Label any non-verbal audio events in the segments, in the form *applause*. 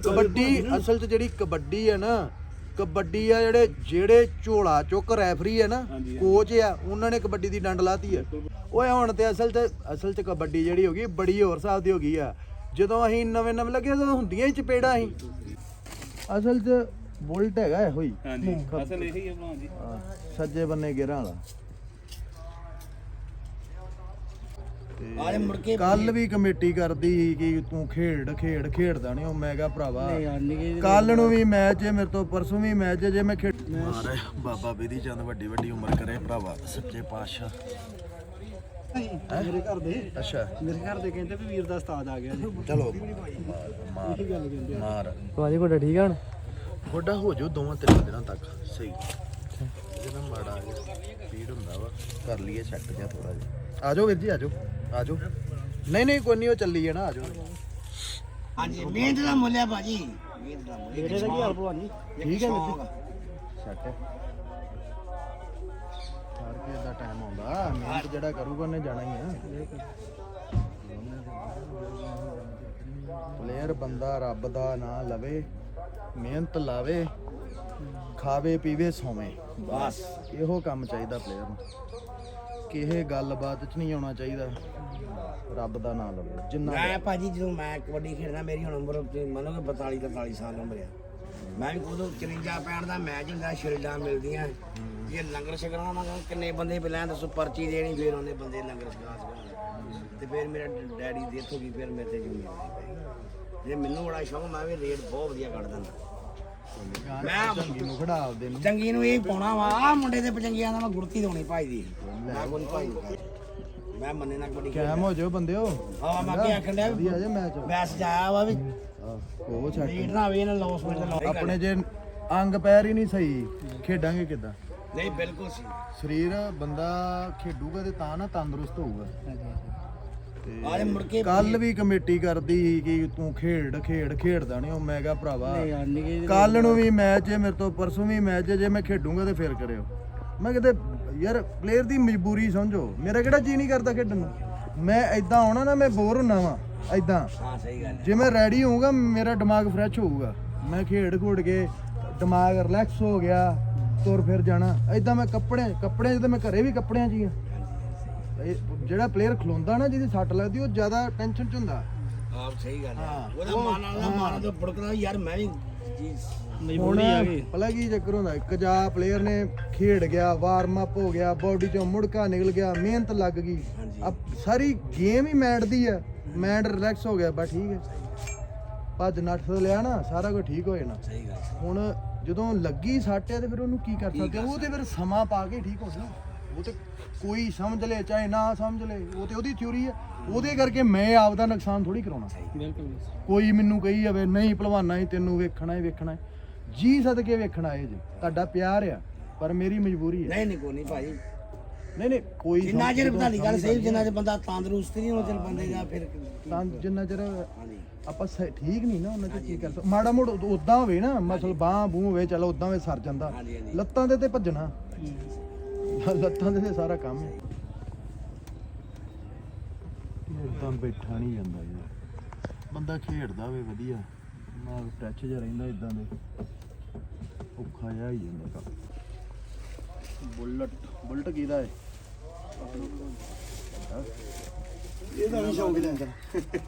ਕਬੱਡੀ ਅਸਲ 'ਚ ਜਿਹੜੀ ਕਬੱਡੀ ਹੈ ਨਾ ਕਬੱਡੀ ਆ ਜਿਹੜੇ ਜਿਹੜੇ ਝੋਲਾ ਚੁੱਕ ਰੈਫਰੀ ਹੈ ਨਾ ਕੋਚ ਆ ਉਹਨਾਂ ਨੇ ਕਬੱਡੀ ਦੀ ਡੰਡ ਲਾਤੀ ਹੈ ਓਏ ਹੁਣ ਤੇ ਅਸਲ 'ਚ ਅਸਲ 'ਚ ਕਬੱਡੀ ਜਿਹੜੀ ਹੋ ਗਈ ਬੜੀ ਹੋਰ ਹਿਸਾਬ ਦੀ ਹੋ ਗਈ ਆ। ਜਦੋਂ ਅਸੀਂ ਨਵੇਂ ਨਵੇਂ ਲੱਗੇ ਉਦੋਂ ਹੁੰਦੀਆਂ ਹੀ ਚਪੇੜਾਂ ਸੀ ਅਸਲ 'ਚ ਬੁਲਟ ਹੈਗਾ ਇਹੋ ਹੀ ਹਾਂਜੀ ਅਸਲ ਇਹੀ ਹੈ ਜੀ। ਹਾਂ, ਸੱਜੇ ਬੰਨੇ ਗੇਰਾਂ ਵਾਲਾ। ਆਲੇ ਮੁੜ ਕੇ ਕੱਲ ਵੀ ਕਮੇਟੀ ਕਰਦੀ ਸੀ ਕਿ ਤੂੰ ਖੇਡ ਖੇਡ ਖੇਡਦਾ ਨਹੀਂ ਉਹ ਮੈਂ ਕਿਹਾ ਭਰਾਵਾ ਕੱਲ ਨੂੰ ਵੀ ਮੈਚ ਹੈ ਮੇਰੇ ਤੋਂ ਪਰਸੋਂ ਵੀ ਮੈਚ ਹੈ ਜੇ ਮੈਂ ਖੇਡ ਮਾਰੇ ਬਾਬਾ ਬੇਦੀ ਚੰਦ ਵੱਡੀ ਵੱਡੀ ਉਮਰ ਕਰੇ ਭਰਾਵਾ ਸੱਚੇ ਪਾਤਸ਼ਾਹ। ਮੇਰੇ ਘਰ ਦੇ। ਅੱਛਾ। ਮੇਰੇ ਘਰ ਦੇ ਕਹਿੰਦੇ ਵੀ ਵੀਰ ਦਾ ਉਸਤਾਦ ਆ ਗਿਆ ਜੀ। ਚਲੋ ਮਾਰ ਮਾਰ। ਭਾਜੀ ਕੋਡਾ ਠੀਕ ਆ ਹੁਣ? ਗੋਡਾ ਹੋ ਜਾਊ ਦੋਵਾਂ ਤਿੰਨ ਦਿਨਾਂ ਤੱਕ ਸਹੀ। ਜਿਹਨਾਂ ਮਾੜਾ ਆ ਗਿਆ ਪੀੜ ਹੁੰਦਾ ਵਾ। ਕਰ ਲਈਏ ਚੈੱਕ ਜਿਹਾ ਥੋੜਾ ਜਿਹਾ। ਆ ਜਾਓ ਵੀਰ ਜੀ ਆ ਜਾਓ। ਆ ਜਾਓ। ਨਹੀਂ ਨਹੀਂ ਕੋਈ ਨਹੀਂ ਉਹ ਚੱਲੀ ਜਾਣਾ ਆ ਜਾਓ। ਹਾਂਜੀ ਮਿਹਨਤ ਦਾ ਮੁੱਲ ਹੈ ਭਾਜੀ। ਮਿਹਨਤ ਦਾ ਮੁੱਲ। ਬੇਟੇ ਦਾ ਕੀ ਹਾਲ ਭਾਜੀ ਠੀਕ ਹੈ ਵੀਰ ਜੀ। ਸੈੱਟ ਹਰ ਕੇ ਦਾ ਟਾਈਮ ਆਉਂਦਾ। ਮਿਹਨਤ ਜਿਹੜਾ ਕਰੂਗਾ ਉਹਨੇ ਜਾਣਾ ਹੀ ਆ। ਪਲੇਅਰ ਬੰਦਾ ਰੱਬ ਦਾ ਨਾਂ ਲਵੇ ਮਿਹਨਤ ਲਾਵੇ। ਖਾਵੇ ਪੀਵੇ ਸੋਵੇ। ਬਸ ਇਹੋ ਕੰਮ ਚਾਹੀਦਾ ਪਲੇਅਰ ਨੂੰ। ਕਿਸੇ ਗੱਲਬਾਤ 'ਚ ਨਹੀਂ ਆਉਣਾ ਚਾਹੀਦਾ। ਰੱਬ ਦਾ ਨਾਂ ਲਵੇ ਜਿੰਨਾ ਮੈਂ ਭਾਜੀ ਜਦੋਂ ਮੈਂ ਕਬੱਡੀ ਖੇਡਦਾ ਮੇਰੀ ਹੁਣ ਉਮਰ ਮੰਨੋਗੇ 42 43 ਸਾਲ ਉਮਰ ਆ। ਮੈਂ ਵੀ ਉਦੋਂ 54 ਪੈਣ ਦਾ ਮੈਚ ਹੁੰਦਾ ਸ਼ਿਲਡਾਂ ਮਿਲਦੀਆਂ। ਜੇ ਲੰਗਰ ਛਕਣਾ ਨਾ ਕਿੰਨੇ ਬੰਦੇ ਪਹਿਲਾਂ ਦੱਸੋ ਪਰਚੀ ਦੇਣੀ ਫਿਰ ਉਹਨੇ ਬੰਦੇ ਲੰਗਰ ਛਕਾ ਸਕਣ। ਤੇ ਫਿਰ ਮੇਰਾ ਡੈਡੀ ਦੀ ਗਈ ਫਿਰ ਮੇਰੇ ਤੇ ਗਈ। ਜੇ ਮੈਨੂੰ ਬੜਾ ਸ਼ੌਕ ਮੈਂ ਵੀ ਰੇਟ ਬਹੁਤ ਵਧੀਆ ਕੱਢ ਦਿੰਦਾ। ਮੈਂ ਚੰਗੀ ਨੂੰ ਖੜਾ ਆਪਦੇ ਨੂੰ ਚੰਗੀ ਨੂੰ ਇਹ ਪਾਉਣਾ ਵਾ। ਆ ਮੁੰਡੇ ਦੇ ਪਚੰਗੀਆਂ ਦਾ ਮੈਂ ਗੁਰਤੀ ਦੋਣੀ ਭਾਈ ਦੀ। ਮੈਂ ਕੋਈ ਭਾਈ ਦੀ। ਮੈਂ ਮੰਨੇ ਨਾ ਕਬੱਡੀ ਕੈਮ ਹੋ ਜਾਓ ਬੰਦਿਓ ਹਾਂ। ਮੈਂ ਕੀ ਆਖਣ ਡਿਆ ਵਧੀਆ ਜੇ ਮੈਚ। ਮੈਂ ਸਜਾਇਆ ਵਾ ਵੀ। ਉਹ ਛੱਡ ਰੀਡ ਨਾ ਆਵੇ ਇਹਨਾਂ ਲੌਸਮੈਂਟ ਦਾ ਲਾਉ ਆਪਣੇ ਜੇ ਅੰਗ ਪੈਰ ਹੀ ਨਹੀਂ ਸਹੀ ਖੇਡਾਂਗੇ ਕਿਦਾਂ? ਨਹੀਂ ਬਿਲਕੁਲ ਸੀ ਸਰੀਰ ਬੰਦਾ ਖੇਡੂਗਾ ਤੇ ਤਾਂ ਨਾ ਤੰਦਰੁਸਤ ਹੋਊਗਾ। ਆਲੇ ਮੁੜ ਕੇ ਕੱਲ ਵੀ ਕਮੇਟੀ ਕਰਦੀ ਸੀ ਕਿ ਤੂੰ ਖੇਡ ਖੇਡ ਖੇਡਦਾ ਨਹੀਂ ਉਹ ਮੈਂ ਕਿਹਾ ਭਰਾਵਾ ਕੱਲ ਨੂੰ ਵੀ ਮੈਚ ਹੈ ਮੇਰੇ ਤੋਂ ਪਰਸੋਂ ਵੀ ਮੈਚ ਹੈ ਜੇ ਮੈਂ ਖੇਡੂੰਗਾ ਤੇ ਫਿਰ ਕਰਿਓ। ਮੈਂ ਕਿਤੇ ਯਾਰ ਪਲੇਅਰ ਦੀ ਮਜਬੂਰੀ ਸਮਝੋ ਮੇਰਾ ਕਿਹੜਾ ਜੀ ਨਹੀਂ ਕਰਦਾ ਖੇਡਣ ਨੂੰ? ਮੈਂ ਐਦਾਂ ਆਉਣਾ ਨਾ ਮੈਂ ਬੋਰ ਹੁੰਨਾ ਵਾਂ ਐਦਾਂ ਹਾਂ ਸਹੀ ਗੱਲ ਜੇ ਮੈਂ ਰੈਡੀ ਹੋਊਗਾ ਮੇਰਾ ਦਿਮਾਗ ਫਰੈਸ਼ ਹੋਊਗਾ। ਮੈਂ ਖੇਡ ਖੋੜ ਕੇ ਦਿਮਾਗ ਰਿਲੈਕਸ ਹੋ ਗਿਆ ਤੁਰ ਫਿਰ ਜਾਣਾ। ਐਦਾਂ ਮੈਂ ਕੱਪੜੇ ਕੱਪੜਿਆਂ 'ਚ ਤਾਂ ਮੈਂ ਘਰੇ ਵੀ ਕੱਪੜਿਆਂ 'ਚ ਹੀ ਆ। ਇਹ ਜਿਹੜਾ ਪਲੇਅਰ ਖਲੋਂਦਾ ਨਾ ਜਿਹਦੀ ਸੱਟ ਲੱਗਦੀ ਉਹ ਜ਼ਿਆਦਾ ਟੈਨਸ਼ਨ 'ਚ ਹੁੰਦਾ। ਆਪ ਸਹੀ ਗੱਲ ਹੈ ਹਾਂ, ਉਹਦਾ ਉਹ- ਮਨ ਵਾਲਾ ਮਨ ਤੋਂ ਬੜਕਦਾ ਯਾਰ ਮੈਂ ਵੀ ਜੀ ਹੁਣ ਪਤਾ ਕੀ ਚੱਕਰ ਹੁੰਦਾ ਇੱਕ ਜਾ ਪਲੇਅਰ ਨੇ ਖੇਡ ਗਿਆ ਵਾਰਮ ਅਪ ਹੋ ਗਿਆ ਬਾਡੀ ਚੋਂ ਮੁੜਕਾ ਨਿਕਲ ਗਿਆ ਮਿਹਨਤ ਲੱਗ ਗਈ। ਹਾਂਜੀ। ਅਬ ਸਾਰੀ ਗੇਮ ਹੀ ਮੈਂਡ ਦੀ ਆ ਮੈਂਡ ਰਿਲੈਕਸ ਹੋ ਗਿਆ ਬਸ ਠੀਕ ਹੈ। ਭੱਜ ਨੱਠ ਤੋਂ ਲਿਆ ਨਾ ਸਾਰਾ ਕੁਝ ਠੀਕ ਹੋ ਜਾਣਾ। ਸਹੀ ਗੱਲ ਹੁਣ ਜਦੋਂ ਲੱਗੀ ਸੱਟ ਤੇ ਫਿਰ ਉਹਨੂੰ ਕੀ ਕਰ ਸਕਦੇ ਉਹ ਤੇ ਫਿਰ ਸਮਾਂ ਪਾ ਕੇ ਠੀਕ ਹੋ ਜਾਣਾ। ਉਹ ਤੇ ਕੋਈ ਸਮਝ ਲੇ ਚਾਹੇ ਨਾ ਸਮਝ ਲੇ ਉਹ ਤੇ ਉਹਦੀ ਥਿਉਰੀ ਹੈ। ਉਹਦੇ ਕਰਕੇ ਮੈਂ ਆਪਦਾ ਨੁਕਸਾਨ ਥੋੜੀ ਕਰਾਉਣਾ। ਬਿਲਕੁਲ ਕੋਈ ਮੈਨੂੰ ਕਹੀ ਜਾਵੇ ਨਹੀਂ ਭਲਵਾਨਾ ਹੀ ਤੈਨੂੰ ਵੇਖਣਾ ਹੀ ਵੇਖਣਾ ਹੈ। ਜੀ ਸਦਕੇ ਵੇਖਣਾ ਇਹ ਜੀ। ਤੁਹਾਡਾ ਪਿਆਰ ਆ ਪਰ ਮੇਰੀ ਮਜਬੂਰੀ ਹੈ। ਨਹੀਂ ਨਹੀਂ ਕੋਈ ਨਹੀਂ ਭਾਈ। ਨਹੀਂ ਨਹੀਂ ਕੋਈ ਜਿੰਨਾ ਚਿਰ ਤੁਹਾਡੀ ਗੱਲ ਸਹੀ ਜਿੰਨਾ ਚਿਰ ਬੰਦਾ ਤੰਦਰੁਸਤ ਨਹੀਂ ਉਹਨਾਂ ਚਿਰ ਬੰਦੇ ਦਾ ਫਿਰ ਤਾਂ ਜਿੰਨਾ ਚਿਰ ਆਪਾਂ ਸਹੀ- ਠੀਕ ਨਹੀਂ ਨਾ ਉਹਨਾਂ ਚ ਕੀ ਕਰ ਸਕਦੇ। ਮਾੜਾ ਮੋੜ ਉਦਾਂ ਹੋਵੇ ਨਾ ਮਸਲ ਬਾਹ ਬੂਹ ਹੋਵੇ ਚਲੋ ਉਦਾਂ ਹੋਵੇ ਸਰ ਜਾਂਦਾ। ਲੱਤਾਂ ਦੇ ਤੇ ਭੱਜਣਾ। ਲੱਤਾਂ ਦੇ ਤੇ ਸਾਰਾ ਕੰਮ ਹੈ। ਇਦਾਂ ਬੈਠਾ ਨਹੀਂ ਜਾਂਦਾ ਯਾਰ ਬੰਦਾ ਖੇਡਦਾ ਹੋਵੇ ਵਧੀਆ। ਨਾਲ ਟੱਚ ਜਿਹਾ ਰਹਿੰਦਾ ਇਦਾਂ ਦੇ। ਔਖਾ ਜਿਹਾ ਹੀ ਜਾਂਦਾ ਕੰਮ। ਬੁਲਟ ਬੁਲਟ ਕਿਹਦਾ ਹੈ ਇਹਦਾ ਨਹੀਂ ਸ਼ੌਕ ਲੈਂਦਾ।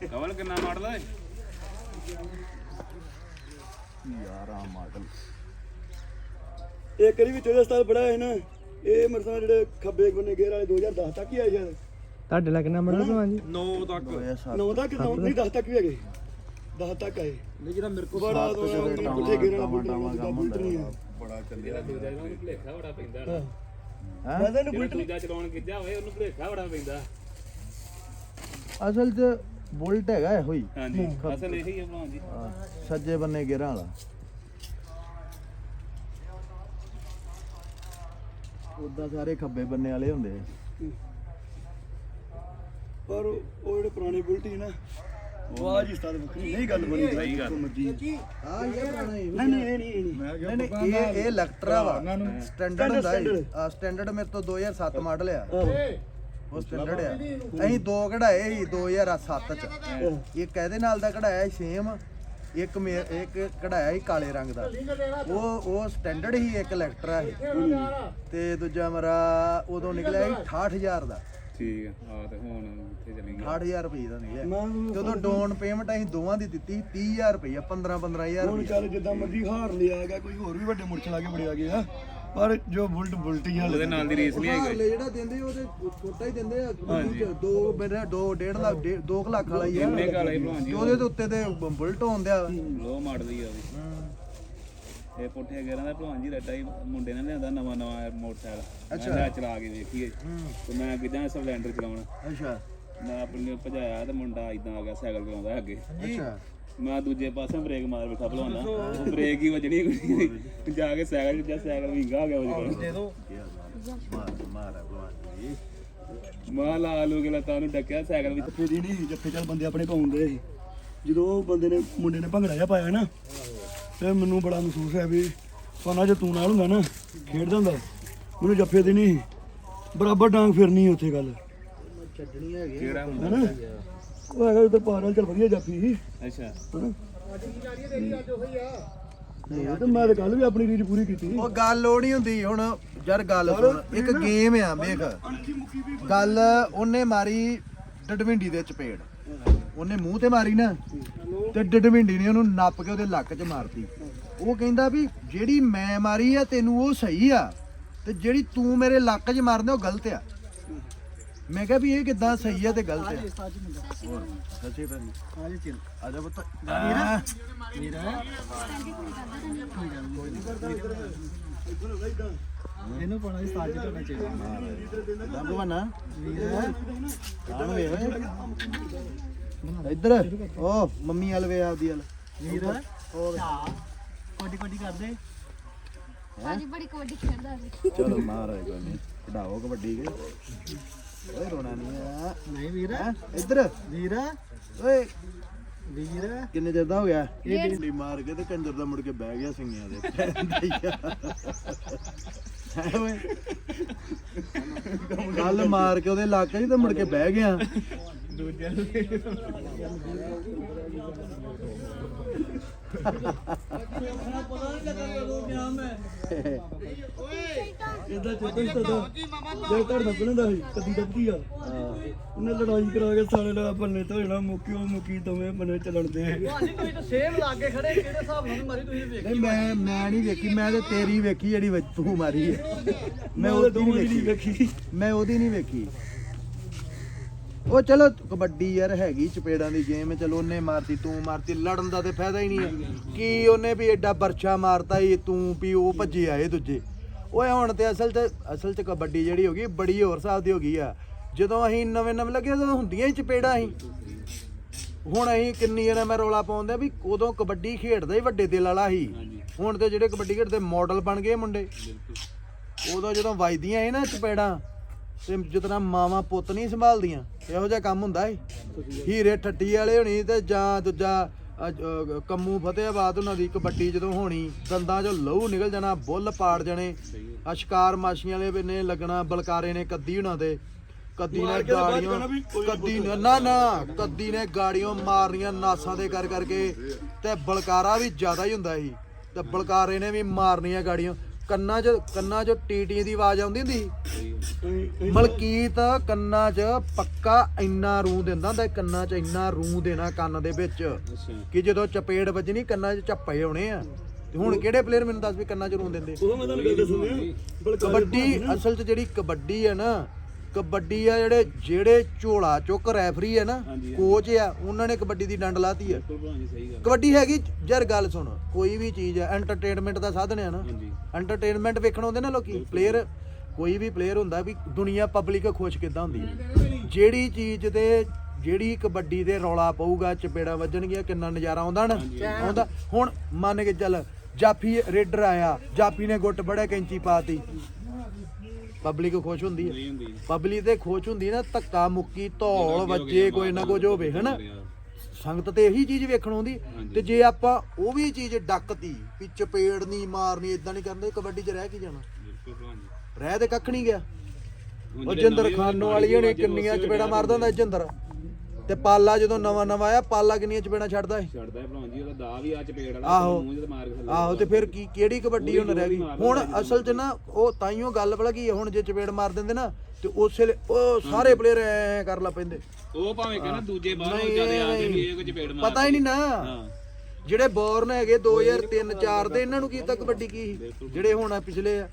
ਕਵਲ ਕਿੰਨਾ ਮਾਡਲ ਹੈ ਯਾਰ ਆ ਮਾਡਲ ਇਹ ਕਰੀ ਵੀ 14 ਸਾਲ ਬੜਾ ਹੈ ਨਾ। ਇਹ ਮਰਸਾ ਜਿਹੜੇ ਖੱਬੇ ਬੰਨੇ ਗੇਰ ਵਾਲੇ 2010 ਤੱਕ ਹੀ ਆਏ ਸ਼ਾਇਦ। ਤੁਹਾਡੇ ਲੱਗ ਨਾ ਮੜਾ ਭਲਵਾਨ ਜੀ? 9 ਤੱਕ। 9 ਤੱਕ ਨੌ- ਨਹੀਂ 10 ਤੱਕ ਵੀ ਹੈਗੇ। 10 ਤੱਕ ਆਏ। ਨਹੀਂ ਜਿਹੜਾ ਮੇਰੇ ਕੋਲ ਬੜਾ ਦੋ ਪੁੱਠੇ ਗੇਰ ਵਾਲਾ ਬੁਲਟ ਟਾਵਾਂ ਨਹੀਂ ਬੁਲਟ ਨਹੀਂ ਹੈ ਬੜਾ ਚੱਲਿਆ। ਦੂਜਾ ਨੂੰ ਭਲੇਖਾ ਬੜਾ ਪੈਂਦਾ ਨਾ। ਹੈਂ? ਮੈਂ ਤਾਂ ਇਹਨੂੰ ਜਿਹੜਾ ਦੂਜਾ ਚਲਾਉਣ ਗਿੱਜਾ ਹੋਵੇ ਉਹਨੂੰ ਭਲੇਖਾ ਬੜਾ ਪੈਂਦਾ। ਅਸਲ 'ਚ ਬੁਲਟ ਹੈਗਾ ਇਹੋ ਹੀ। ਹਾਂਜੀ ਅਸਲ ਇਹੀ ਹੈ ਭਲਵਾਨ ਜੀ। ਹਾਂ, ਸੱਜੇ ਬੰਨੇ ਗੇਰਾਂ ਵਾਲਾ। ਉਦਾਂ ਸਾਰੇ ਖੱਬੇ ਬੰਨੇ ਵਾਲੇ ਹੁੰਦੇ ਆ। ਪਰ ਉਹ ਉਹ ਜਿਹੜੇ ਪੁਰਾਣੇ ਬੁਲਟ ਸੀ ਨਾ ਆਵਾਜ਼ ਹੀ ਸਤਾਦ ਵੱਖਰੀ ਨਹੀਂ ਗੱਲ ਬਣੀ ਸਹੀ ਗੱਲ। ਹਾਂ ਇਹ ਪੁਰਾਣਾ ਹੀ ਨਹੀਂ ਨਹੀਂ ਇਹ ਨਹੀਂ ਇਹ ਨਹੀਂ। ਨਹੀਂ ਨਹੀਂ ਇਹ ਇਹ ਇਲੈਕਟਰਾ ਵਾ। ਸਟੈਂਡਰਡ ਹੁੰਦਾ ਹੈ ਸਟੈਂਡਰਡ ਮੇਰੇ ਤੋਂ 2007 ਮਾਡਲ ਆ। ਉਹ ਸਟੈਂਡਰਡ ਆ। ਅਸੀਂ ਦੋ ਕਢਾਏ ਸੀ 2007 ਚ। ਇੱਕ ਇਹਦੇ ਨਾਲ ਦਾ ਕਢਾਇਆ ਸੇਮ। ਇੱਕ ਮੇ- ਇੱਕ ਕਢਾਇਆ ਸੀ ਕਾਲੇ ਰੰਗ ਦਾ। ਉਹ ਉਹ ਸਟੈਂਡਰਡ ਹੀ ਇੱਕ ਇਲੈਕਟਰਾ ਸੀ। ਤੇ ਦੂਜਾ ਮੇਰਾ ਉਦੋਂ ਨਿਕਲਿਆ ਸੀ 68000 ਦਾ। ਠੀਕ ਆ ਆ ਤੇ ਹੁਣ ਇੱਥੇ ਚੱਲੀ 68000 ਰੁਪਏ ਦਾ ਨਿਕਲਿਆ। ਤੇ ਉਦੋਂ ਡਾਊਨ ਪੇਮੈਂਟ ਅਸੀਂ ਦੋਵਾਂ ਦੀ ਦਿੱਤੀ 30000 ਰੁਪਏ 15 15000 ਹੁਣ ਰੁਪਏ। ਚੱਲ ਜਿੱਦਾਂ ਮਰਜ਼ੀ ਹਾਰ ਲਿਆ ਗਿਆ ਕੋਈ ਹੋਰ ਵੀ ਵੱਡੇ ਮੁਰਚ ਲਾ ਕੇ ਬੜਿਆ ਗਿਆ। ਪਰ ਜੋ ਬੁਲਟ ਬੁਲਟ ਹੀ ਉਹਦੇ ਨਾਲ ਦੀ ਰੀਸ ਨਹੀਂ ਹਾਰਲੇ ਜਿਹੜਾ ਦਿੰਦੇ ਉਹਦੇ ਛੋਟਾ ਹੀ ਦਿੰਦੇ ਆ ਦੋ ਮੇਰਾ 2 1.5 ਲੱਖ 2 ਲੱਖ ਵਾਲਾ ਹੀ ਆ। ਕਿੰਨੇ ਕਾਲਾ ਹੀ ਭਲਵਾਨ ਜੀ। ਤੇ ਉਹਦੇ ਦੇ ਉੱਤੇ ਤੇ ਬੁਲਟ ਹੁੰਦਿਆ ਲੋ ਮਾਡਲ ਹੀ ਆ ਵੀ ਇਹ ਪੁੱਠੇ ਗੇਰਾਂ ਦਾ ਭਲਵਾਨ ਜੀ ਰੱਟਾ ਹੀ ਮੁੰਡੇ ਨੇ ਲਿਆਂਦਾ ਨਵਾਂ ਨਵਾਂ ਮੋਟਰਸਾਈਕਲ। ਅੱਛਾ। ਮੈਂ ਕਿਹਾ ਚਲਾ ਕੇ ਵੇਖੀਏ। ਤੇ ਮੈਂ ਕਿਦਾਂ ਸਪਲੈਂਡਰ ਚਲਾਉਣਾ। ਅੱਛਾ। ਮੈਂ ਆਪਣੇ ਨੂੰ ਭਜਾਇਆ ਤੇ ਮੁੰਡਾ ਇਦਾਂ ਆ ਗਿਆ ਸਾਈਕਲ ਚਲਾਉਂਦਾ ਅੱਗੇ। ਅੱਛਾ। ਮੈਂ ਦੂਜੇ ਪਾਸੇ ਬ੍ਰੇਕ ਮਾਰ ਬੈਠਾ ਭਲਵਾਨਾ। ਉਹ ਬ੍ਰੇਕ ਹੀ ਵੱਜਣੀ ਕੋਈ ਜਾ ਕੇ ਸਾਈਕਲ ਜਿਹਾ ਸਾਈਕਲ ਵਿੰਗਾ ਹੋ ਗਿਆ ਉਹਦੇ ਦੇ ਦੋ। ਮਾਰ ਮਾਰ ਭਗਵਾਨ ਜੀ ਮਾਂ ਲਾ ਲੂ ਕੇ ਲੱਤਾਂ ਨੂੰ ਡੱਕਿਆ ਸਾਈਕਲ ਵਿੱਚ। ਜੱਫੇ ਦੀ ਨਹੀਂ ਜੱਫੇ ਚੱਲ ਬੰਦੇ ਆਪਣੇ ਪਾਉਂਦੇ ਸੀ। ਜਦੋਂ ਉਹ ਬੰਦੇ ਨੇ ਮੁੰਡੇ ਨੇ ਭੰਗੜਾ ਜਿਹਾ ਪਾਇਆ ਨਾ ਤੇ ਮੈਨੂੰ ਬੜਾ ਮਹਿਸੂਸ ਹੋਇਆ ਵੀ ਪਾਣਾ ਜੇ ਤੂੰ ਨਾਲ ਹੁੰਦਾ ਨਾ ਖੇਡਦਾ ਹੁੰਦਾ ਮੈਨੂੰ ਜੱਫੇ ਦੀ ਨਹੀਂ ਬਰਾਬਰ ਡਾਂਗ ਫਿਰਨੀ ਉੱਥੇ ਗੱਲ। ਛੱਡਣੀ ਹੈਗੀ। ਕਿਹੜਾ ਹੁੰਦਾ ਹੈਗਾ ਉੱਤੇ ਪਾਰ ਨਾਲ ਚੱਲ ਵਧੀਆ ਜਾਫੀ ਸੀ ਅੱਛਾ। ਹਨਾ? ਤਾਂ ਮੈਂ ਤਾਂ ਕੱਲ ਵੀ ਆਪਣੀ ਰੀਜ ਪੂਰੀ ਕੀਤੀ। ਉਹ ਗੱਲ ਉਹ ਨਹੀਂ ਹੁੰਦੀ ਹੁਣ ਯਾਰ ਗੱਲ ਸੁਣ ਇੱਕ ਗੇਮ ਆ ਵੇਖ। ਗੱਲ ਉਹਨੇ ਮਾਰੀ ਡਡਵਿੰਡੀ ਦੇ ਚਪੇੜ। ਉਹਨੇ ਮੂੰਹ ਤੇ ਮਾਰੀ ਨਾ ਤੇ ਡਡਵਿੰਡੀ ਨੇ ਉਹਨੂੰ ਨੱਪ ਕੇ ਉਹਦੇ ਲੱਕ 'ਚ ਮਾਰਤੀ। ਉਹ ਕਹਿੰਦਾ ਵੀ ਜਿਹੜੀ ਮੈਂ ਮਾਰੀ ਆ ਤੈਨੂੰ ਉਹ ਸਹੀ ਆ ਤੇ ਜਿਹੜੀ ਤੂੰ ਮੇਰੇ ਲੱਕ 'ਚ ਮਾਰਦਾ ਉਹ ਗਲਤ ਆ। ਮੈਂ ਕਿਹਾ ਵੀ ਇਹ ਕਿੱਦਾਂ ਸਹੀ ਆ ਤੇ ਗਲਤ ਆ? ਹੋਰ ਸੱਚੇ ਫਿਰ ਆ ਜਾ ਪੁੱਤ। ਮੇਰਾ ਇਹਨੂੰ ਪਣਾ ਸੀ ਸਾਜ ਢਣਾ ਚਾਹੀਦਾ ਦਾ ਬਵਾਨਾ ਕਾਣ ਵੇ? ਓਏ ਇੱਧਰ। ਓ ਮੰਮੀ ਵਾਲ ਵੇ ਆਪਦੀ ਵਾਲ। ਵੀਰ ਕੋਡੀ ਕੋਡੀ ਕਰਦੇ? ਭਾਜੀ ਬੜੀ ਕਬੱਡੀ ਖੇਡਦਾ ਸੀ। ਚਲੋ ਮਾਰ ਕੋਈ ਨਹੀਂ ਕਢਾਓ ਕਬੱਡੀ ਕੇ। ਓਏ ਰੋਣਾ ਨਹੀਂ ਆ। ਨਹੀਂ ਵੀਰ। ਹੈਂ? ਇੱਧਰ। ਵੀਰ। ਓਏ। ਵੀਰ। ਕਿੰਨੇ ਚਿਰ ਦਾ ਹੋ ਗਿਆ? ਇਹ ਡੰਡੀ ਮਾਰ ਕੇ ਤੇ ਕੰਜਰ ਦਾ ਮੁੜ ਕੇ ਬਹਿ ਗਿਆ ਸਿੰਘਿਆਂ ਦੇ। ਹੈ ਓਏ? ਕੱਲ ਮਾਰ ਕੇ ਉਹਦੇ ਇਲਾਕੇ 'ਚ ਤੇ ਮੁੜ ਕੇ ਬਹਿ ਗਿਆ। ਇਦਾਂ ਚੁੱਪ ਹੀ ਤਦਾ ਜੇ ਧੜ ਨਾ ਬਣਦਾ ਸੀ ਕਦੀ ਦੱਬਦੀ ਆ ਉਹਨੇ ਲੜਾਈ ਕਰਾ ਕੇ ਸਾਰੇ ਦਾ ਬੰਨੇ ਤੋਂ ਜਿਹੜਾ ਮੁੱਕੀ ਉਹ ਮੁੱਕੀ ਦੋਵੇਂ ਬੰਨੇ ਚੱਲਣ ਦੇ ਨਹੀਂ ਮੈਂ ਮੈਂ ਨਹੀਂ ਵੇਖੀ ਮੈਂ ਤੇ ਤੇਰੀ ਵੇਖੀ ਜਿਹੜੀ ਤੂੰ ਮਾਰੀ ਹੈ ਮੈਂ ਉਹਦੇ ਉਹਦੀ ਦੋਵਾਂ ਨਹੀਂ ਵੇਖੀ ਵੇਖੀ ਮੈਂ ਉਹਦੀ ਨਹੀਂ ਵੇਖੀ। ਉਹ ਚਲੋ ਕਬੱਡੀ ਯਾਰ ਹੈਗੀ ਚਪੇੜਾਂ ਦੀ ਗੇਮ ਚਲੋ ਉਹਨੇ ਮਾਰਤੀ ਤੂੰ ਮਾਰਤੀ ਲੜਨ ਦਾ ਤੇ ਫਾਇਦਾ ਹੀ ਨਹੀਂ ਹੈ। ਕੀ ਉਹਨੇ ਵੀ ਐਡਾ ਬਰਛਾ ਮਾਰਤਾ ਈ ਤੂੰ ਵੀ ਉਹ ਭੱਜੇ ਆਏ ਦੂਜੇ। ਓਏ ਹੁਣ ਤੇ ਅਸਲ ਤੇ ਅਸਲ ਚ ਕਬੱਡੀ ਜਿਹੜੀ ਹੋ ਗਈ ਬੜੀ ਹੋਰ ਹਿਸਾਬ ਦੀ ਹੋ ਗਈ ਆ। ਜਦੋਂ ਅਸੀਂ ਨਵੇਂ ਨਵੇਂ ਲੱਗੇ ਉਦੋਂ ਹੁੰਦੀਆਂ ਹੀ ਚਪੇੜਾਂ ਸੀ। ਹੁਣ ਅਸੀਂ ਕਿੰਨੀ ਜਣੇ ਮੈਂ ਰੌਲਾ ਪਾਉਂਦੇ ਵੀ ਉਦੋਂ ਕਬੱਡੀ ਖੇਡਦਾ ਹੀ ਵੱਡੇ ਦਿਲ ਵਾਲਾ ਸੀ। ਹੁਣ ਤੇ ਜਿਹੜੇ ਕਬੱਡੀ ਖੇਡਦੇ ਮਾਡਲ ਬਣ ਗਏ ਮੁੰਡੇ। ਉਦੋਂ ਜਦੋਂ ਵੱਜਦੀਆਂ ਸੀ ਨਾ ਚਪੇੜਾਂ ਤੇ ਜਿਤਨਾ ਮਾਵਾਂ ਪੁੱਤ ਨਹੀਂ ਸੰਭਾਲਦੀਆਂ ਇਹੋ ਜਿਹਾ ਕੰਮ ਹੁੰਦਾ ਏ। ਹੀਰੇ ਠੱਟੀ ਵਾਲੇ ਹੋਣੀ ਤੇ ਜਾਂ ਦੂਜਾ ਕੰਮੂ ਫਤਿਆਬਾਦ ਉਹਨਾਂ ਦੀ ਕਬੱਡੀ ਜਦੋਂ ਹੋਣੀ ਦੰਦਾਂ 'ਚੋਂ ਲਹੂ ਨਿਕਲ ਜਾਣਾ ਬੁੱਲ ਪਾੜ ਜਾਣੇ। ਆ ਸ਼ਿਕਾਰ ਮਾਸ਼ੀਆਂ ਵਾਲੇ ਨੇ ਲੱਗਣਾ ਬਲਕਾਰੇ ਨੇ ਕੱਦੀ ਉਹਨਾਂ ਦੇ ਕੱਦੀ ਨੇ ਗਾੜੀਆਂ ਕੱਦੀ ਨੇ ਨਾ ਨਾ ਕੱਦੀ ਨੇ ਗਾੜੀਆਂ ਮਾਰਨੀਆਂ ਨਾਸਾਂ ਦੇ ਕਰ ਕਰਕੇ ਤੇ ਬਲਕਾਰਾ ਵੀ ਜ਼ਿਆਦਾ ਹੀ ਹੁੰਦਾ ਸੀ। ਤੇ ਬਲਕਾਰੇ ਨੇ ਵੀ ਮਾਰਨੀਆਂ ਗਾੜੀਆਂ। ਕੰਨਾਂ 'ਚ ਕੰਨਾਂ 'ਚ ਟੀਟੀ ਦੀ ਆਵਾਜ਼ ਆਉਂਦੀ ਹੁੰਦੀ ਸੀ? ਮਲਕੀਤ ਕੰਨਾਂ 'ਚ ਪੱਕਾ ਇੰਨਾ ਰੂ ਦਿੰਦਾ ਹੁੰਦਾ ਸੀ, ਕੰਨਾਂ 'ਚ ਇੰਨਾ ਰੂ ਦੇਣਾ ਕੰਨ ਦੇ ਵਿੱਚ ਕਿ ਜਦੋਂ ਚਪੇੜ ਵੱਜਣੀ ਕੰਨਾਂ 'ਚ ਝੱਪੇ ਆਉਣੇ ਆ। ਤੇ ਹੁਣ ਕਿਹੜੇ ਪਲੇਅਰ ਮੈਨੂੰ ਦੱਸ ਵੀ ਕੰਨਾਂ 'ਚ ਰੂ ਦਿੰਦੇ? ਉਹ ਮੈਂ ਤੁਹਾਨੂੰ ਗੱਲ ਦੱਸਣੀ ਬਲਕਾਰ ਕਬੱਡੀ ਅਸਲ 'ਚ ਜਿਹੜੀ ਕਬੱਡੀ ਹੈ ਨਾ ਕਬੱਡੀ ਆ ਜਿਹੜੇ ਜਿਹੜੇ ਝੋਲਾ ਚੁੱਕ ਰੈਫਰੀ ਹੈ ਨਾ ਕੋਚ ਆ ਉਹਨਾਂ ਨੇ ਕਬੱਡੀ ਦੀ ਡੰਡ ਲਾਤੀ ਆ। ਬਿਲਕੁਲ ਭਲਵਾਨ ਜੀ ਸਹੀ ਗੱਲ ਕਬੱਡੀ ਹੈਗੀ ਯਾਰ ਗੱਲ ਸੁਣ ਕੋਈ ਵੀ ਚੀਜ਼ ਹੈ ਐਂਟਰਟੇਨਮੈਂਟ ਦਾ ਸਾਧਨ ਹੈ ਨਾ। ਹਾਂਜੀ। ਐਂਟਰਟੇਨਮੈਂਟ ਵੇਖਣ ਆਉਂਦੇ ਨਾ ਲੋਕੀ ਪਲੇਅਰ ਕੋਈ ਵੀ ਪਲੇਅਰ ਹੁੰਦਾ ਵੀ ਦੁਨੀਆ ਪਬਲਿਕ ਖੁਸ਼ ਕਿੱਦਾਂ ਹੁੰਦੀ ਹੈ ਜਿਹੜੀ ਚੀਜ਼ ਤੇ ਜਿਹੜੀ ਕਬੱਡੀ ਦੇ ਰੌਲਾ ਪਊਗਾ ਚਪੇੜਾ ਵੱਜਣਗੀਆਂ ਕਿੰਨਾ ਨਜ਼ਾਰਾ ਆਉਂਦਾ ਨਾ ਆਉਂਦਾ। ਹੁਣ ਮੰਨ ਕੇ ਚੱਲ ਜਾਫੀ ਰੇਡਰ ਆਇਆ ਜਾਫੀ ਨੇ ਗੁੱਟ ਬੜਾ ਕੈਂਚੀ ਪਾਤੀ। ਪਬਲਿਕ ਖੁਸ਼ ਹੁੰਦੀ ਹੈ ਨਹੀਂ ਹੁੰਦੀ ਪਬਲਿਕ ਤੇ ਖੁਸ਼ ਹੁੰਦੀ ਨਾ ਧੱਕਾ ਮੁੱਕੀ ਧੌਲ ਵੱਜੇ ਕੋਈ ਨਾ ਕੁਝ ਹੋਵੇ ਹਨਾ? ਸੰਗਤ ਤੇ ਇਹੀ ਚੀਜ਼ ਵੇਖਣ ਆਉਂਦੀ। ਤੇ ਜੇ ਆਪਾਂ ਉਹ ਵੀ ਚੀਜ਼ ਡੱਕਤੀ ਵੀ ਚਪੇੜ ਨਹੀਂ ਮਾਰਨੀ ਇਦਾਂ ਨਹੀਂ ਕਰਦੇ ਕਬੱਡੀ 'ਚ ਰਹਿ ਕੀ ਜਾਣਾ? ਬਿਲਕੁਲ ਭਲਵਾਨ ਜੀ ਰਹਿ ਤੇ ਕੱਖ ਨਹੀਂ ਗਿਆ। ਉਹ ਜਿਹੜੇ ਜਿੰਦਰ ਨਵੇਂ ਖਾਨੋ ਵਾਲੀ ਆਵਾਜ਼ ਕਿੰਨੀਆਂ ਚਪੇੜਾ ਮਾਰਦਾ ਹੁੰਦਾ ਜਿੰਦਰ। ਤੇ ਪਾਲਾ ਜਦੋਂ ਨਵਾਂ ਨਵਾਂ ਆਇਆ ਪਾਲਾ ਕਿੰਨੀਆਂ ਚਪੇੜਾਂ ਛੱਡਦਾ ਸੀ? ਛੱਡਦਾ ਹੈ ਭਲਵਾਨ ਜੀ ਉਹਦਾ ਦਾ ਵੀ ਆ ਚਪੇੜ ਵਾਲਾ ਆਹੋ। ਮੂੰਹ ਤੇ ਮਾਰ ਕੇ ਥੱਲੇ ਆਹੋ ਤੇ ਫਿਰ ਕੀ ਕਿਹੜੀ ਕਬੱਡੀ ਹੁਣ ਰਹਿ ਗਈ? ਹੁਣ ਅਸਲ 'ਚ ਨਾ ਉਹ ਤਾਈਓ ਗੱਲ ਭਲਾ ਕੀ ਹੈ, ਹੁਣ ਜੇ ਚਪੇੜ ਮਾਰ ਦਿੰਦੇ ਨਾ ਤੇ ਉਸੇ ਵੇਲੇ ਉਹ ਸਾਰੇ ਪਲੇਅਰ ਐ ਕਰ ਲਾ ਪੈਂਦੇ। ਉਹ ਭਾਵੇਂ ਕਹਿੰਦਾ ਦੂਜੇ ਬਾਹਰੋਂ ਜਿਆਦੇ ਆ ਕੇ। ਵੀ ਇਹ ਕੋਈ ਚਪੇੜ ਮਾਰ ਪਤਾ ਹੀ ਨਹੀਂ ਨਾ। ਹਾਂ। ਜਿਹੜੇ ਬੋਰਨ ਹੈਗੇ 2003 4 ਦੇ ਇਹਨਾਂ ਨੂੰ ਕੀ ਤਾਂ ਕਬੱਡੀ ਕੀ ਸੀ? ਜਿਹੜੇ ਹੁਣ ਆ ਪਿਛਲੇ ਆ।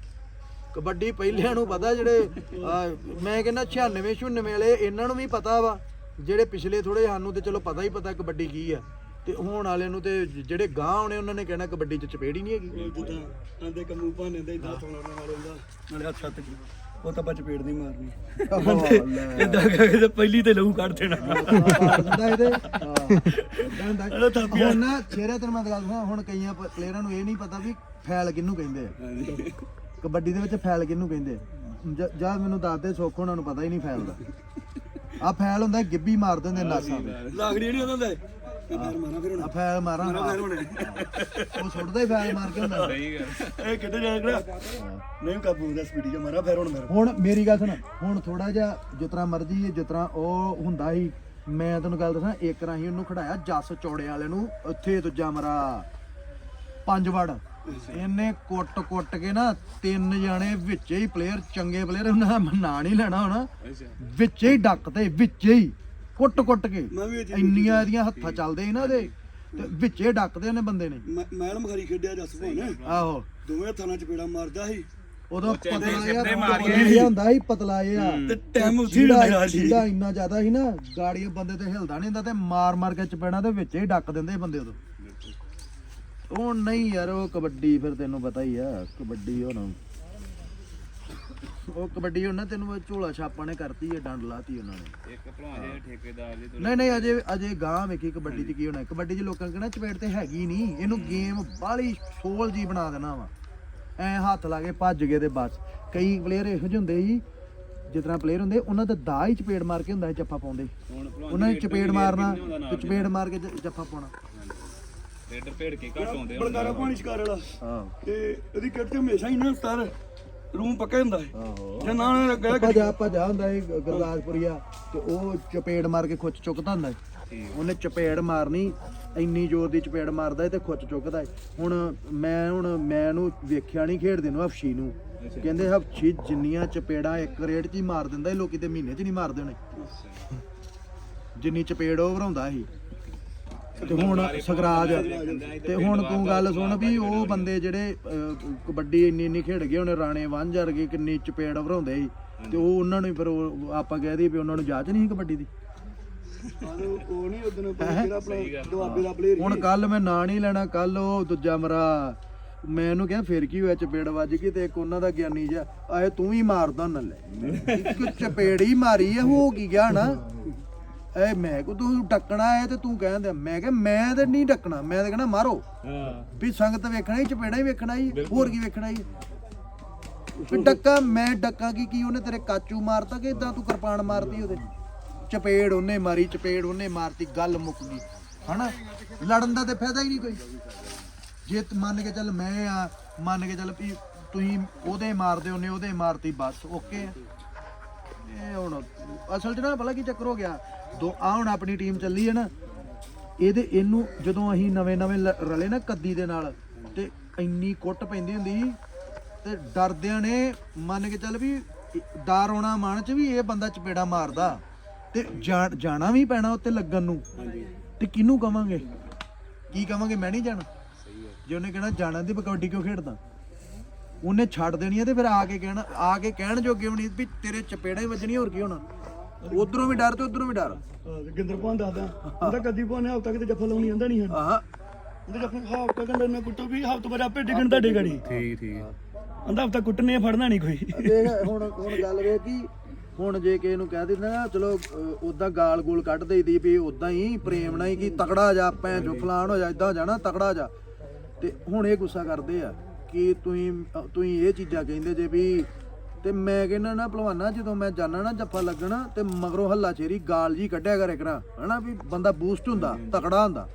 ਕਬੱਡੀ ਪਹਿਲਿਆਂ ਨੂੰ ਪਤਾ ਜਿਹੜੇ *laughs* ਮੈਂ ਕਹਿੰਦਾ 96 96 ਵਾਲੇ ਇਹਨਾਂ ਨੂੰ ਵੀ ਪਤਾ ਵਾ। ਜਿਹੜੇ ਪਿਛਲੇ ਥੋੜੇ ਸਾਨੂੰ ਤੇ ਚਲੋ ਪਤਾ ਹੀ ਪਤਾ ਕਬੱਡੀ ਕੀ ਆ। ਤੇ ਹੁਣ ਵਾਲਿਆਂ ਨੂੰ ਤੇ ਜਿਹੜੇ ਗਾਂ ਆਉਣੇ ਉਹਨਾਂ ਨੇ ਕਹਿਣਾ ਕਬੱਡੀ 'ਚ ਚਪੇੜ ਹੀ ਨਹੀਂ ਹੈਗੀ। ਜਿੱਦਾਂ ਆਂਦੇ ਕੰਮੂ ਭਾਨੇ ਦੇ ਇਦਾਂ ਸੋਣਾ ਨਾਲ ਹੁੰਦਾ ਨਾਲੇ ਹੱਥ ਛੱਤ ਕੀ ਉਹ ਤਾਂ ਆਪਾਂ ਚਪੇੜ ਨਹੀਂ ਮਾਰਨੀ। ਇਦਾਂ ਕਹੇ ਤੇ ਪਹਿਲੀ ਤੇ ਲਹੂ ਕੱਢ ਦੇਣਾ। ਹੁੰਦਾ। ਇਹਦੇ ਹਾਂ। ਹੁਣ ਨਾ ਚਿਹਰੇ ਤੇ ਮੈਂ ਗੱਲ ਦੱਸਾਂ ਹੁਣ ਕਈਆਂ ਪਲੇਅਰਾਂ ਨੂੰ ਇਹ ਨਹੀਂ ਪਤਾ ਵੀ ਫੈਲ ਕਿਹਨੂੰ ਕਹਿੰਦੇ ਆ। ਕਬੱਡੀ ਦੇ ਵਿੱਚ ਫੈਲ ਕਿਹਨੂੰ ਕਹਿੰਦੇ ਆ। ਜ- ਜਦ ਮੈਨੂੰ ਦੱਸਦੇ ਸੁੱਖ ਉਹਨਾਂ ਨੂੰ ਪਤਾ ਹੀ ਨਹੀਂ ਫੈਲ ਦਾ ਆ ਫੈਲ ਹੁੰਦਾ ਗਿੱਬੀ ਮਾਰ ਦਿੰਦੇ ਨਾਸਾਂ ਤੇ। ਲਾਗੜੀ ਨਹੀਂ ਹੁੰਦਾ ਹੁੰਦਾ ਮੈਂ ਫੇਰ ਮਾਰਾਂ। ਫਿਰ ਆ ਹੁਣ ਫੈਲ ਮਾਰਾਂ। ਉਹ ਸੁੱਟਦਾ ਹੀ ਫੈਲ ਮਾਰ ਕੇ ਹੁੰਦਾ। ਸਹੀ ਗੱਲ। ਇਹ ਕਿੱਥੇ ਜਾ ਕਿਹੜਾ ਨਹੀਂ ਕਾਬੂ ਦਾ ਸਪੀਡੀ ਮਾਰਾ ਫਿਰ ਹੁਣ ਮੇਰਾ। ਹੁਣ ਮੇਰੀ ਗੱਲ ਸੁਣ ਹੁਣ ਥੋੜਾ ਜਿਹਾ ਜਿਤਨਾ ਮਰਜ਼ੀ ਜਿਤਨਾ ਉਹ ਹੁੰਦਾ ਸੀ ਮੈਂ ਤੈਨੂੰ ਗੱਲ ਦੱਸਾਂ ਇੱਕ ਰਾਹੀਂ ਉਹਨੂੰ ਖੜਾਇਆ ਜੱਸ ਚੌੜੇ ਵਾਲੇ ਨੂੰ ਉੱਥੇ ਦੂਜਾ ਮਰਾ ਪੰਜ ਵੜ ਇਹਨੇ ਕੁੱਟ ਕੁੱਟ ਕੇ ਨਾ ਤਿੰਨ ਜਾਣੇ ਵਿੱਚੇ ਹੀ ਪਲੇਅਰ ਚੰਗੇ ਪਲੇਅਰ ਉਹਨਾਂ ਦਾ ਨਾਂ ਨਹੀਂ ਲੈਣਾ ਹੁਣ। ਅੱਛਾ। ਵਿੱਚੇ ਹੀ ਡੱਕਦੇ ਵਿੱਚੇ ਹੀ ਕੁੱਟ ਕੁੱਟ ਕੇ। ਇੰਨੀਆਂ ਇਹਦੀਆਂ ਹੱਥਾਂ ਚੱਲਦੇ ਸੀ ਨਾ ਤੇ ਵਿੱਚੇ ਡੱਕਦੇ ਉਹਨੇ ਬੰਦੇ ਨੇ। ਮੈਂ- ਮੈਡਮ ਖਰੀ ਖੇਡਿਆ ਜਸ ਭਾਨ ਆਹੋ। ਦੋਵੇਂ ਹੱਥਾਂ ਨਾਲ ਚਪੇੜਾ ਮਾਰਦਾ ਸੀ। ਉਦੋਂ ਪਤਲਾ। ਜਿਹਾ ਹੁੰਦਾ ਸੀ ਪਤਲਾ ਜਿਹਾ। ਤੇ ਟਾਈਮ ਉੱਥੇ ਹੀ ਜਿਹੜਾ ਹੁੰਦਾ ਸੀ। ਜਿਹੜਾ ਇੰਨਾ ਜ਼ਿਆਦਾ ਸੀ ਨਾ ਗਾੜੀ ਬੰਦੇ ਤੇ ਹਿਲਦਾ ਨਹੀਂ ਹੁੰਦਾ ਤੇ ਮਾਰ ਮਾਰ ਕੇ ਚਪੇੜਾਂ ਦੇ ਵਿੱਚ ਹੀ ਡੱਕ ਦਿੰਦੇ ਬੰਦੇ ਉਦੋਂ। ਉਹ ਨਹੀਂ ਯਾਰ ਉਹ ਕਬੱਡੀ ਫਿਰ ਤੈਨੂੰ ਪਤਾ ਹੀ ਆ ਕਬੱਡੀ ਹੁਣ। ਉਹ ਕਬੱਡੀ ਹੁਣ ਨਾ ਤੈਨੂੰ ਉਹ ਝੋਲਾ ਛਾਪਾਂ ਨੇ ਕਰਤੀ ਹੈ ਡੰਡ ਲਾਤੀ ਉਹਨਾਂ ਨੇ। ਇੱਕ ਭਲਵਾਨ ਜੀ ਠੇਕੇਦਾਰ ਜੀ ਨਹੀਂ ਨਹੀਂ ਅਜੇ ਅਜੇ ਗਾਂ ਵੇਖੀ ਕਬੱਡੀ 'ਚ ਕੀ ਹੋਣਾ। ਕਬੱਡੀ 'ਚ ਲੋਕਾਂ ਕਹਿਣਾ ਚਪੇੜ ਤੇ ਹੈਗੀ ਨਹੀਂ। ਇਹਨੂੰ ਗੇਮ ਬਾਹਲੀ ਸੋਲ ਜੀ ਬਣਾ ਦੇਣਾ ਵਾ। ਐ ਹੱਥ ਲਾ ਕੇ ਭੱਜ ਗਏ ਤੇ ਬਸ। ਕਈ ਪਲੇਅਰ ਇਹੋ ਜਿਹੇ ਹੁੰਦੇ ਸੀ ਜਿਸ ਤਰ੍ਹਾਂ ਪਲੇਅਰ ਹੁੰਦੇ ਉਹਨਾਂ ਦਾ ਦਾ ਹੀ ਚਪੇੜ ਮਾਰ ਕੇ ਹੁੰਦਾ ਸੀ ਜੱਫਾ ਪਾਉਂਦੇ। ਹੁਣ ਉਹਨਾਂ ਨੇ ਚਪੇੜ ਮਾਰਨਾ ਤੇ ਚਪੇੜ ਮਾਰ ਕੇ ਜੱਫਾ ਪਾਉਣਾ। ਰੇਡਰ ਭੇੜ ਕੇ ਘੱਟ ਆਉਂਦੇ ਹੁਣ ਬਲਕਾਰਾ ਪਾਣੀ ਸ਼ਿਕਾਰ ਵਾਲਾ। ਹਾਂ। ਤੇ ਇਹਦੀ ਕਿੱਟ ਤੇ ਹਮੇਸ਼ਾ ਹੀ ਨਾ ਸਟਾਰ ਰੂਮ ਪੱਕਾ ਹੁੰਦਾ ਹੈ। ਆਹੋ। ਜੇ ਨਾ ਨਾ ਲੱਗਾ ਭਜਾ ਭਜਾ ਹੁੰਦਾ ਸੀ ਗ- ਗੁਰਦਾਸਪੁਰੀਆ ਤੇ ਉਹ ਚਪੇੜ ਮਾਰ ਕੇ ਖੁੱਚ ਚੁੱਕਦਾ ਹੁੰਦਾ ਉਹਨੇ ਚਪੇੜ ਮਾਰਨੀ ਇੰਨੀ ਜ਼ੋਰ ਦੀ ਚਪੇੜ ਮਾਰਦਾ ਤੇ ਖੁੱਚ ਚੁੱਕਦਾ ਹੁਣ ਮੈਂ ਹੁਣ ਮੈਂ ਉਹਨੂੰ ਵੇਖਿਆ ਨਹੀਂ ਖੇਡਦੇ ਨੂੰ ਹਫਸ਼ੀ ਨੂੰ। ਕਹਿੰਦੇ ਹਫਸ਼ੀ ਜਿੰਨੀਆਂ ਚਪੇੜਾਂ ਇੱਕ ਰੇਡ 'ਚ ਹੀ ਮਾਰ ਦਿੰਦਾ ਸੀ ਲੋਕੀ ਤੇ ਮਹੀਨੇ 'ਚ ਨਹੀਂ ਮਾਰਦੇ ਹੋਣੇ। ਜਿੰਨੀ ਚਪੇੜ ਉਹ ਭਰਾਉਂਦਾ ਸੀ। ਤੇ ਹੁਣ ਸਗਰਾਜ ਤੇ ਹੁਣ ਤੂੰ ਗੱਲ ਸੁਣ ਵੀ ਉਹ ਬੰਦੇ ਜਿਹੜੇ ਅਹ, ਕਬੱਡੀ ਇੰਨੀ ਇੰਨੀ ਖੇਡ ਗਏ ਉਹਨੇ ਰਾਣੇ ਵਾਂਝਰ ਗਏ ਕਿੰਨੀ ਚਪੇੜ ਭਰਾਉਂਦੇ ਸੀ। ਤੇ ਉਹ ਉਹਨਾਂ ਨੂੰ ਫਿਰ ਉਹ ਆਪਾਂ ਕਹਿ ਦਈਏ ਵੀ ਉਹਨਾਂ ਨੂੰ ਜਾਚ ਨਹੀਂ ਸੀ ਕਬੱਡੀ ਦੀ? ਉਹ ਨਹੀਂ ਉਦੋਂ ਜਿਹੜਾ ਆਪਣਾ ਦੁਆਬੇ ਦਾ ਪਲੇਅਰ ਹੁਣ ਕੱਲ ਮੈਂ ਨਾਂ ਨਹੀਂ ਲੈਣਾ ਕੱਲ ਉਹ ਦੂਜਾ ਮਰਾ ਮੈਂ ਇਹਨੂੰ ਕਿਹਾ ਫਿਰ ਕੀ ਹੋਇਆ ਚਪੇੜ ਵੱਜ ਗਈ ਤੇ ਇੱਕ ਉਹਨਾਂ ਦਾ ਗਿਆਨੀ ਜਿਹਾ ਆਏ ਤੂੰ ਹੀ ਮਾਰਦਾ ਨਾ ਲੈ। ਇੱਕ ਚਪੇੜ ਹੀ ਮਾਰੀ ਆ ਹੋ ਕੀ ਗਿਆ ਨਾ? ਐ ਮੈਂ ਕੋ ਤੂੰ ਟੱਕਣਾ ਹੈ ਤੇ ਤੂੰ ਕਹਿੰਦਾ ਮੈਂ ਕਿਹਾ ਮੈਂ ਤੇ ਨਹੀਂ ਟੱਕਣਾ ਮੈਂ ਤੇ ਕਹਿਣਾ ਮਾਰੋ। ਹਾਂ। ਵੀ ਸੰਗਤ ਵੇਖਣਾ ਹੀ ਚਪੇੜਾ ਹੀ ਵੇਖਣਾ ਹੀ ਹੋਰ ਕੀ ਵੇਖਣਾ ਹੀ। ਵੀ ਡੱਕਾ ਮੈਂ ਡੱਕਾ ਕੀ ਕੀ ਉਹਨੇ ਤੇਰੇ ਕਾਚੂ ਮਾਰਤਾ ਕਿ ਇਦਾਂ ਤੂੰ ਕਿਰਪਾਨ ਮਾਰਤੀ ਉਹਦੇ? ਚਪੇੜ ਉਹਨੇ ਮਾਰੀ ਚਪੇੜ ਉਹਨੇ ਮਾਰਤੀ ਗੱਲ ਮੁੱਕ ਗਈ। ਹਨਾ? ਲੜਨ ਦਾ ਤੇ ਫਾਇਦਾ ਹੀ ਨਹੀਂ ਕੋਈ। ਜੇ ਮੰਨ ਕੇ ਚੱਲ ਮੈਂ ਆ ਮੰਨ ਕੇ ਚੱਲ ਵੀ ਤੁਸੀਂ ਉਹਦੇ ਮਾਰਦੇ ਉਹਨੇ ਉਹਦੇ ਮਾਰਤੀ ਬਸ ਓਕੇ। ਇਹ ਹੁਣ ਅਸਲ 'ਚ ਨਾ ਭਲਾ ਕੀ ਚੱਕਰ ਹੋ ਗਿਆ? ਦੋ ਆ ਹੁਣ ਆਪਣੀ ਟੀਮ ਚੱਲੀ ਹੈ ਨਾ ਇਹਦੇ ਇਹਨੂੰ ਜਦੋਂ ਅਸੀਂ ਨਵੇਂ ਨਵੇਂ ਲ- ਰਲੇ ਨਾ ਕੱਦੀ ਦੇ ਨਾਲ ਤੇ ਇੰਨੀ ਕੁੱਟ ਪੈਂਦੀ ਹੁੰਦੀ ਸੀ ਤੇ ਡਰਦਿਆਂ ਨੇ ਮੰਨ ਕੇ ਚੱਲ ਵੀ ਡਰ ਆਉਣਾ ਮਨ 'ਚ ਵੀ ਇਹ ਬੰਦਾ ਚਪੇੜਾ ਮਾਰਦਾ ਤੇ ਜਾ- ਜਾਣਾ ਵੀ ਪੈਣਾ ਉੱਤੇ ਲੱਗਣ ਨੂੰ ਤੇ ਕਿਹਨੂੰ ਕਵਾਂਗੇ? ਕੀ ਕਵਾਂਗੇ? ਮੈਂ ਨਹੀਂ ਜਾਣਾ। ਜੇ ਉਹਨੇ ਕਹਿਣਾ ਜਾਣਾ ਤੇ ਕਬੱਡੀ ਕਿਉਂ ਖੇਡਦਾ? ਉਹਨੇ ਛੱਡ ਦੇਣੀ ਹੈ ਤੇ ਫਿਰ ਆ ਕੇ ਕਹਿਣਾ ਆ ਕੇ ਕਹਿਣ ਜੋਗੇ ਨਹੀਂ ਵੀ ਤੇਰੇ ਚਪੇੜਾ ਹੀ ਵੱਜਣੀ ਹੋਰ ਕੀ ਹੋਣਾ? ਉਧਰੋਂ ਵੀ ਡਰ ਤੇ ਉਧਰੋਂ ਵੀ ਡਰ। ਗਿੰਦਰ ਭਾਨ ਦੱਸਦਾ। ਉਹਦਾ ਕਦੀ ਭਾਨ ਹਫਤਾ ਕਿਤੇ ਜੱਫਾ ਲਾਉਣੀ ਆਂਦਾ ਨਹੀਂ ਹਨ ਆਹ ਉਹਦੇ ਜੱਫਾ ਹਫਤਾ ਕੰਡਾ ਨਾ ਕੁੱਟੋ ਵੀ ਹਫਤਾ ਬਾਅਦ ਆਪੇ ਡਿੱਗਣ ਤੁਹਾਡੇ ਗੜੀ। ਠੀਕ ਠੀਕ। ਆਂਦਾ ਹਫਤਾ ਕੁੱਟਨੇ ਆ, ਫੜਨਾ ਨਹੀਂ ਕੋਈ। ਦੇਖ ਹੁਣ ਹੁਣ ਗੱਲ ਵੇ ਕਿ ਹੁਣ ਜੇ ਕਿਸੇ ਨੂੰ ਕਹਿ ਦਿੰਦਾ ਨਾ ਚਲੋ ਉਦਾਂ ਗਾਲ ਗੂਲ ਕੱਢ ਦੇਈਦੀ ਵੀ ਉਦਾਂ ਹੀ ਪ੍ਰੇਮ ਨਾਲ ਹੀ ਕਿ ਤਕੜਾ ਜਾ ਭੈਣ ਜੋ ਫਲਾਣ ਹੋ ਜਾ ਇਦਾਂ ਹੋ ਜਾਣਾ ਤਕੜਾ ਜਾ। ਤੇ ਹੁਣ ਇਹ ਗੁੱਸਾ ਕਰਦੇ ਆ ਕਿ ਤੁਸੀਂ ਤੁਸੀਂ ਇਹ ਚੀਜ਼ਾਂ ਕਹਿੰਦੇ ਜੇ ਵੀ ਤੇ ਮੈਂ ਕਹਿੰਦਾ ਨਾ ਭਲਵਾਨਾ ਜਦੋਂ ਮੈਂ ਜਾਣਾ ਨਾ ਜੱਫਾ ਲੱਗਣਾ ਤੇ ਮਗਰੋਂ ਹੱਲਾ ਚੇਰੀ ਗਾਲ ਜੀ ਕੱਢਿਆ ਕਰੇ ਕਰਾਂ ਹਨਾ ਵੀ ਬੰਦਾ ਬੂਸਟ ਹੁੰਦਾ ਤਕੜਾ ਹੁੰਦਾ।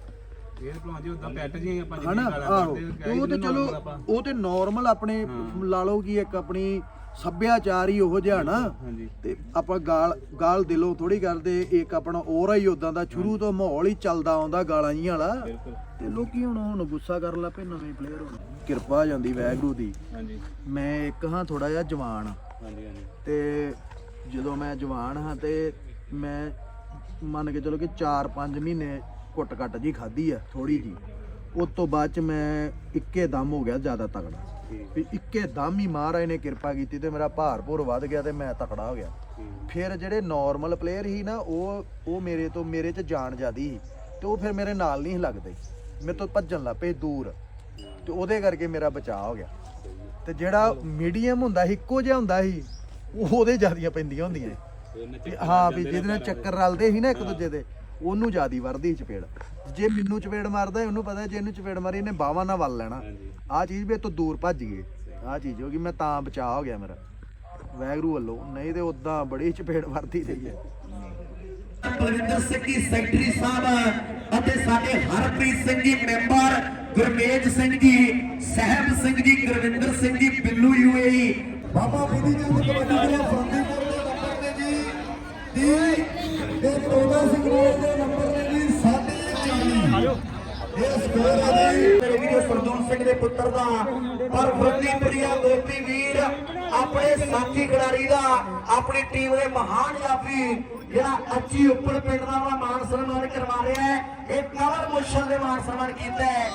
ਇਹ ਭਲਵਾਨ ਜੀ ਉਦਾਂ ਪੈਟ ਜੀ ਆਪਾਂ ਹਨਾ? ਜਿੰਨੀ ਗਾਲਾਂ ਆਹੋ। ਉਹ ਤੇ ਚਲੋ ਉਹ ਤੇ ਨਾਰਮਲ ਆਪਣੇ ਲਾ ਲਓ ਕਿ ਇੱਕ ਆਪਣੀ ਸੱਭਿਆਚਾਰ ਹੀ ਉਹੋ ਜਿਹਾ ਨਾ। ਤੇ ਆਪਾਂ ਗਾਲ ਗਾਲ ਦਿਲੋਂ ਥੋੜੀ ਕਰਦੇ ਇੱਕ ਆਪਣਾ ਔਰਾ ਹੀ ਉਦਾਂ ਦਾ। ਸ਼ੁਰੂ ਤੋਂ ਮਾਹੌਲ ਹੀ ਚੱਲਦਾ ਆਉਂਦਾ ਗਾਲਾਂ ਜੀਆਂ ਵਾਲਾ। ਤੇ ਲੋਕੀ ਹੁਣ ਹੁਣ ਗੁੱਸਾ ਕਰਨ ਲੱਪੇ ਨਵੇਂ ਪਲੇਅਰ ਹੁਣ। ਕਿਰਪਾ ਜਾਂਦੀ ਵੈਗਰੂ ਦੀ। ਹਾਂਜੀ। ਮੈਂ ਇੱਕ ਹਾਂ ਥੋੜਾ ਜਿਹਾ ਜਵਾਨ ਹਾਂਜੀ ਹਾਂਜੀ। ਤੇ ਜਦੋਂ ਮੈਂ ਜਵਾਨ ਹਾਂ ਤੇ ਮੈਂ ਮੰਨ ਕੇ ਚਲੋ ਕਿ 4-5 ਮਹੀਨੇ ਕੁੱਟ ਕੱਟ ਜੀ ਖਾਧੀ ਆ ਥੋੜੀ ਜੀ ਉਸ ਤੋਂ ਬਾਅਦ ਚ ਮੈਂ ਇੱਕੇ ਦਮ ਹੋ ਗਿਆ ਜ਼ਿਆਦਾ ਤਗੜਾ ਵੀ ਇੱਕੇ ਦਮ ਹੀ ਮਹਾਰਾਜ ਨੇ ਕਿਰਪਾ ਕੀਤੀ ਤੇ ਮੇਰਾ ਭਾਰ ਭੁਰ ਵੱਧ ਗਿਆ ਤੇ ਮੈਂ ਤਕੜਾ ਹੋ ਗਿਆ। ਫਿਰ ਜਿਹੜੇ ਨਾਰਮਲ ਪਲੇਅਰ ਸੀ ਨਾ ਉਹ ਉਹ ਮੇਰੇ ਤੋਂ ਮੇਰੇ 'ਚ ਜਾਨ ਜ਼ਿਆਦੀ ਸੀ ਤੇ ਉਹ ਫਿਰ ਮੇਰੇ ਨਾਲ ਨਹੀਂ ਲੱਗਦੇ। ਮੇਰੇ ਤੋਂ ਭੱਜਣ ਲੱਗ ਪਏ ਦੂਰ। ਤੇ ਉਹਦੇ ਕਰਕੇ ਮੇਰਾ ਬਚਾਅ ਹੋ ਗਿਆ। ਤੇ ਜਿਹੜਾ ਮੀਡੀਅਮ ਹੁੰਦਾ ਸੀ ਇੱਕੋ ਜਿਹਾ ਹੁੰਦਾ ਸੀ ਉਹ ਉਹਦੇ ਜ਼ਿਆਦੀਆਂ ਪੈਂਦੀਆਂ ਹੁੰਦੀਆਂ ਹਾਂ ਵੀ ਜਿਹਦੇ ਨਾਲ ਚੱਕਰ ਰਲਦੇ ਸੀ ਨਾ ਇੱਕ ਦੂਜੇ ਦੇ ਉਹਨੂੰ ਜ਼ਿਆਦੀ ਵਰਦੀ ਚਪੇੜ। ਜੇ ਮੈਨੂੰ ਚਪੇੜ ਮਾਰਦਾ ਉਹਨੂੰ ਪਤਾ ਜੇ ਇਹਨੂੰ ਚਪੇੜ ਮਾਰੀ ਇਹਨੇ ਬਾਹਾਂ ਨਾਲ ਵੱਲ ਲੈਣਾ। ਆਹ ਚੀਜ਼ ਵੀ ਇਹ ਤੋਂ ਦੂਰ ਭੱਜ ਗਏ ਆਹ ਚੀਜ਼ ਹੋ ਗਈ ਮੈਂ ਤਾਂ ਬਚਾਅ ਹੋ ਗਿਆ ਮੇਰਾ। ਵੈਗਰੂ ਵੱਲੋਂ ਨਹੀਂ ਤੇ ਉਦਾਂ ਬੜੀ ਚਪੇੜ ਵਰਤੀ ਰਹੀ ਹੈ। ਬਲਵਿੰਦਰ ਸਿੰਘ ਜੀ ਸੈਕਟਰੀ ਸਾਹਿਬ ਅਤੇ ਸਾਡੇ ਹਰਪ੍ਰੀਤ ਸਿੰਘ ਜੀ ਮੈਂਬਰ ਗੁਰਮੇਜ ਸਿੰਘ ਜੀ ਸਹਿਬ ਸਿੰਘ ਜੀ ਗੁਰਵਿੰਦਰ ਸਿੰਘ ਜੀ ਬਿੱਲੂ ਯੂਏਈ। ਬਾਬਾ ਬੁੱਢੀ ਚੰਦ ਕਬੱਡੀ ਦੇ ਫਰੰਦੀਪੁਰ ਦੇ ਨੰਬਰ ਨੇ ਜੀ ਦੀ ਤੇ ਤੋਦਾ ਸਿੰਘ ਰੋਡ ਦੇ ਨੰਬਰ ਨੇ ਜੀ 40 ਇਹ ਸਕੋਰ ਹੈ ਜੀ। ਵੀਰੋ ਸਰਦੂਲ ਸਿੰਘ ਦੇ ਪੁੱਤਰ ਦਾ ਪਰ ਫਰੰਦੀਪੁਰੀਆ ਗੋਪੀ ਵੀਰ ਆਪਣੇ ਸਾਥੀ ਖਿਡਾਰੀ ਦਾ, ਆਪਣੀ ਟੀਮ ਦੇ ਮਹਾਨ ਜਾਫੀ ਜਿਹੜਾ ਅੱਚੀ ਉੱਪਰ ਪਿੰਡ ਦਾ ਵਾ ਮਾਨ ਸਨਮਾਨ ਕਰਵਾ ਰਿਹਾ ਹੈ। ਇਹ ਕਵਰ ਮੁਸ਼ਲ ਦੇ ਮਾਨ ਸਨਮਾਨ ਕੀਤਾ ਹੈ।